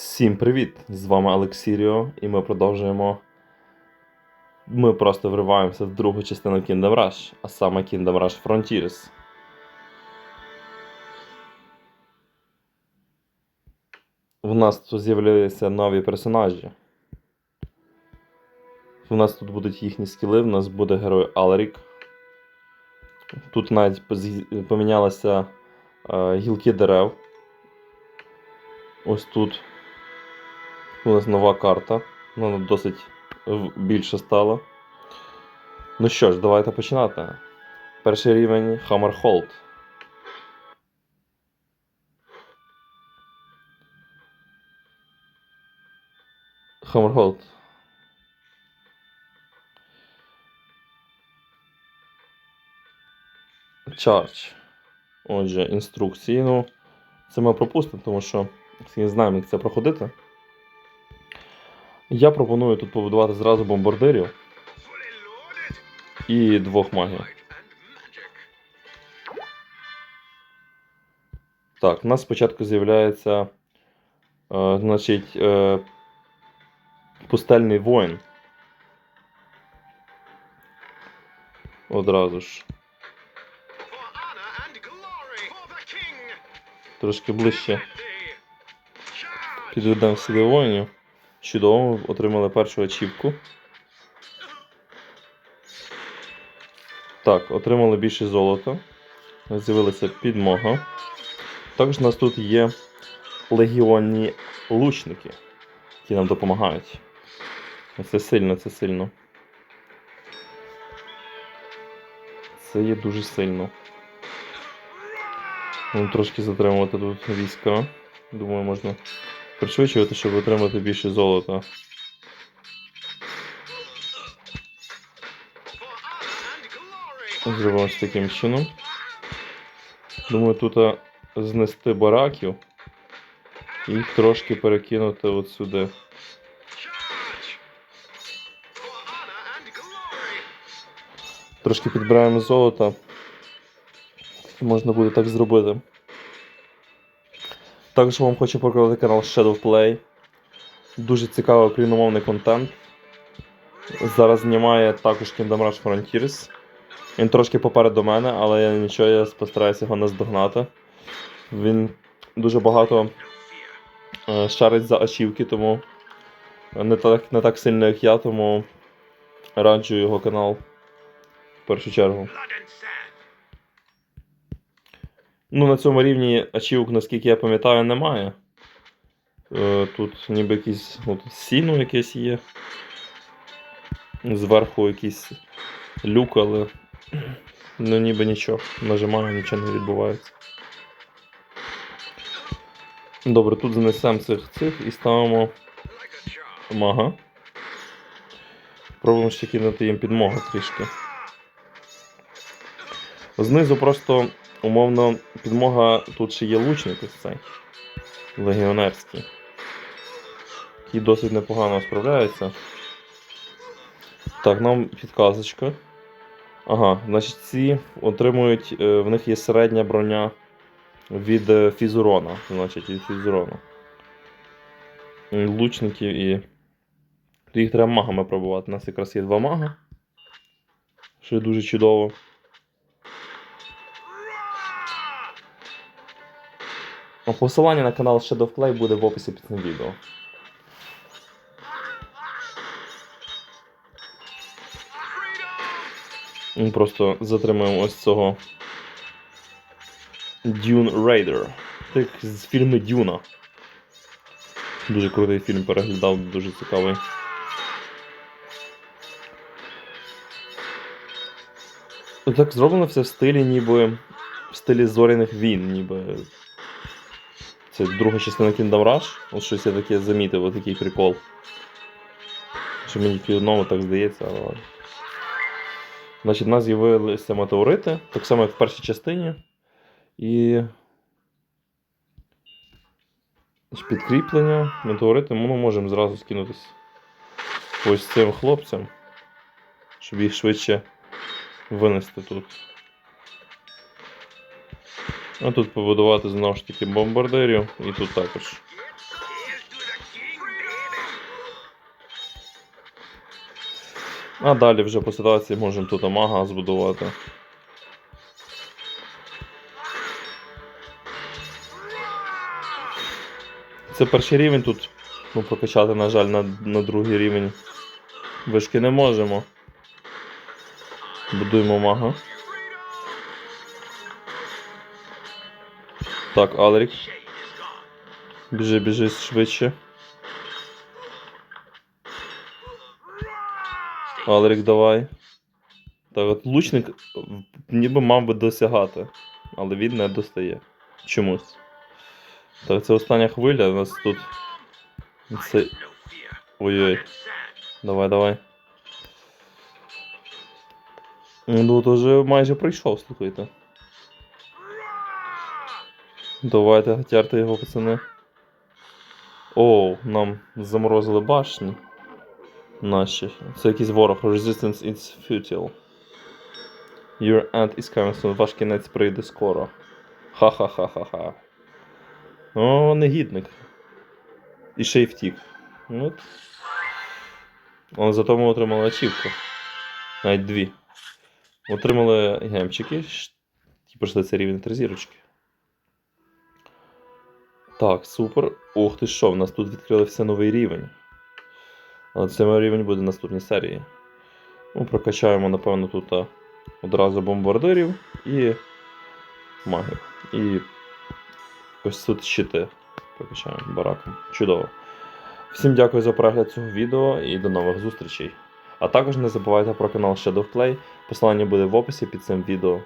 Всім привіт! З вами Алексіріо, і ми продовжуємо. Ми просто вриваємося в другу частину Kingdom Rush, а саме Kingdom Rush Frontiers. У нас тут з'явилися нові персонажі. У нас тут будуть їхні скіли, у нас буде герой Алерік. Тут навіть помінялися е, гілки дерев. Ось тут у нас нова карта. Вона досить більше стала. Ну що ж, давайте починати. Перший рівень Hammerhold. Hammerhold. Charge. Отже, інструкції. Ну, це ми пропустимо, тому що всі знаємо, як це проходити. Я пропоную тут побудувати зразу бомбардирів і двох магів. Так, у нас спочатку з'являється е, значить, е, пустельний воїн. Одразу ж. Трошки ближче підведемо сюди воїнів. Чудово, отримали першу ачівку. Так, отримали більше золота. З'явилася підмога. Також у нас тут є легіонні лучники, які нам допомагають. Це сильно, це сильно. Це є дуже сильно. Будемо трошки затримувати тут війська. Думаю, можна пришвидшувати, щоб отримати більше золота. Зробимо таким чином. Думаю, тут знести бараків і трошки перекинути от сюди. Трошки підбираємо золота. Можна буде так зробити. Також вам хочу показати канал Shadow Play. Дуже цікавий україномовний контент. Зараз знімає також Kingdom Rush Frontiers. Він трошки попереду мене, але я нічого, я постараюся його наздогнати. Він дуже багато е, шарить за ачівки, тому не так, не так сильно, як я, тому раджу його канал в першу чергу. Ну, на цьому рівні ачівок, наскільки я пам'ятаю, немає. Е, Тут ніби якийсь ну, тут сіно якесь є. Зверху якийсь люк, але ну ніби нічого. Нажимаю, нічого не відбувається. Добре, тут занесемо цих цих і ставимо мага. Пробуємо ще кинути їм підмогу трішки. Знизу просто умовно підмога тут ще є лучник ось цей легіонерський. Який досить непогано справляється. Так, нам підказочка. Ага, значить, ці отримують, е, в них є середня броня від е, фізурона. Значить, від фізурона. Лучників і. Їх треба магами пробувати. У нас якраз є два мага. Що дуже чудово. Посилання на канал Shadow Play буде в описі під цим відео. Ми просто затримуємо ось цього Dune Raider. Так з фільму Дюна. Дуже крутий фільм переглядав, дуже цікавий. Так зроблено все в стилі, ніби в стилі зоряних війн, ніби. Це друга частина Kingdom Rush. Ось щось я таке замітив, отакий прикол. Що мені тільки одному так здається, але. Значить, у нас з'явилися метеорити, так само як в першій частині. І. Підкріплення, метеорити, ми можемо зразу скинутися ось цим хлопцям, щоб їх швидше винести тут. А тут побудувати знову ж таки бомбардирів і тут також. А далі вже по ситуації можемо тут амага збудувати. Це перший рівень тут ну, прокачати, на жаль, на, на другий рівень вишки не можемо. Будуємо мага. Так, Алрік. Біжи, біжи швидше. Алрік, давай. Так, от лучник ніби мав би досягати, але він не достає. Чомусь. Так, це остання хвиля, у нас тут. Це. Ой-ой. Давай, давай. Ну, то вже майже прийшов, слухайте. Давайте гатярте його, пацани. Оу, нам заморозили башні. Наші. Це якийсь ворог. Resistance is futile. Your end is coming soon. Ваш кінець прийде скоро. Ха-ха-ха-ха-ха. О, негідник. І ще й втік. От. Але зато ми отримали ачівку. Навіть дві. Отримали гемчики. Ті пройшли це рівень три зірочки. Так, супер. Ух ти що, в нас тут відкрився новий рівень. Але цей рівень буде в наступній серії. Ну, прокачаємо, напевно, тут а, одразу бомбардирів і магів. І ось тут щити прокачаємо бараком. Чудово. Всім дякую за перегляд цього відео і до нових зустрічей. А також не забувайте про канал Shadowplay. Посилання буде в описі під цим відео.